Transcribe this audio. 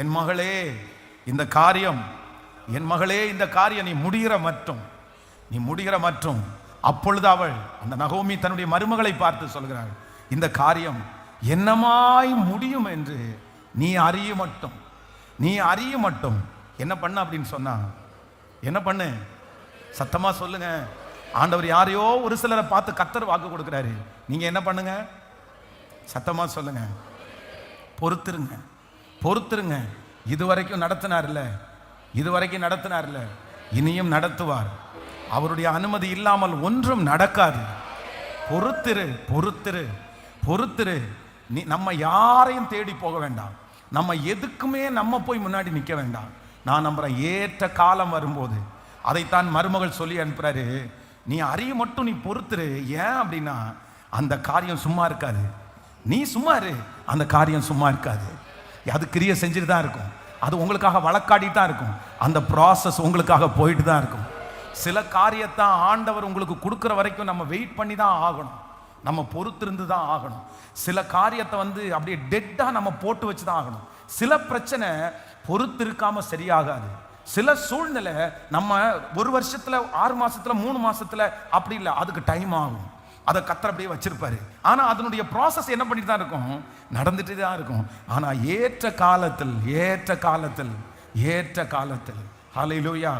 என் மகளே இந்த காரியம் என் மகளே இந்த காரியம் நீ முடிகிற மட்டும் நீ முடிகிற மற்றும் அப்பொழுது அவள் அந்த நகோமி தன்னுடைய மருமகளை பார்த்து சொல்கிறாள் இந்த காரியம் என்னமாய் முடியும் என்று நீ அறிய மட்டும் நீ அறிய மட்டும். என்ன பண்ண அப்படின்னு சொன்னா என்ன பண்ணு? சத்தமா சொல்லுங்க. ஆண்டவர் யாரையோ ஒரு சிலரை பார்த்து கத்தர் வாக்கு கொடுக்குறாரு. நீங்க என்ன பண்ணுங்க? சத்தமா சொல்லுங்க. பொறுத்துருங்க. பொறுத்துருங்க. இதுவரைக்கும் நடத்தினார்ல. இதுவரைக்கும் நடத்தினார்ல. இனியும் நடத்துவார். அவருடைய அனுமதி இல்லாமல் ஒன்றும் நடக்காது. பொறுத்திரு பொறுத்திரு பொறுத்திரு. நீ நம்ம யாரையும் தேடி போக வேண்டாம். நம்ம எதுக்குமே நம்ம போய் முன்னாடி நிற்க வேண்டாம். நான் நம்புகிறேன் ஏற்ற காலம் வரும்போது. அதைத்தான் மருமகள் சொல்லி அனுப்புகிறாரு நீ அறிய மட்டும் நீ பொறுத்துரு. ஏன் அப்படின்னா அந்த காரியம் சும்மா இருக்காது. நீ சும்மா இரு. அந்த காரியம் சும்மா இருக்காது. அது கிரியை செஞ்சுட்டு தான் இருக்கும். அது உங்களுக்காக வழக்காடிட்டு தான் இருக்கும். அந்த ப்ராசஸ் உங்களுக்காக போயிட்டு தான் இருக்கும். சில காரியத்தை ஆண்டவர் உங்களுக்கு கொடுக்குற வரைக்கும் நம்ம வெயிட் பண்ணி தான் ஆகணும். நம்ம பொறுத்திருந்து தான் ஆகணும். சில காரியத்தை வந்து அப்படியே டெட்டாக நம்ம போட்டு வச்சு தான் ஆகணும். சில பிரச்சனை பொறுத்திருக்காம சரியாகாது. சில சூழ்நிலை நம்ம ஒரு வருஷத்தில் ஆறு மாதத்தில் மூணு மாதத்தில் அப்படி இல்லை. அதுக்கு டைம் ஆகும். அதை கத்தர் அப்படியே வச்சிருப்பாரு. ஆனா அதனுடைய ப்ராசஸ் என்ன பண்ணிட்டு தான் இருக்கும்? நடந்துட்டு தான் இருக்கும். ஆனா ஏற்ற காலத்தில் ஏற்ற காலத்தில் ஏற்ற காலத்தில் ஹலையிலோயா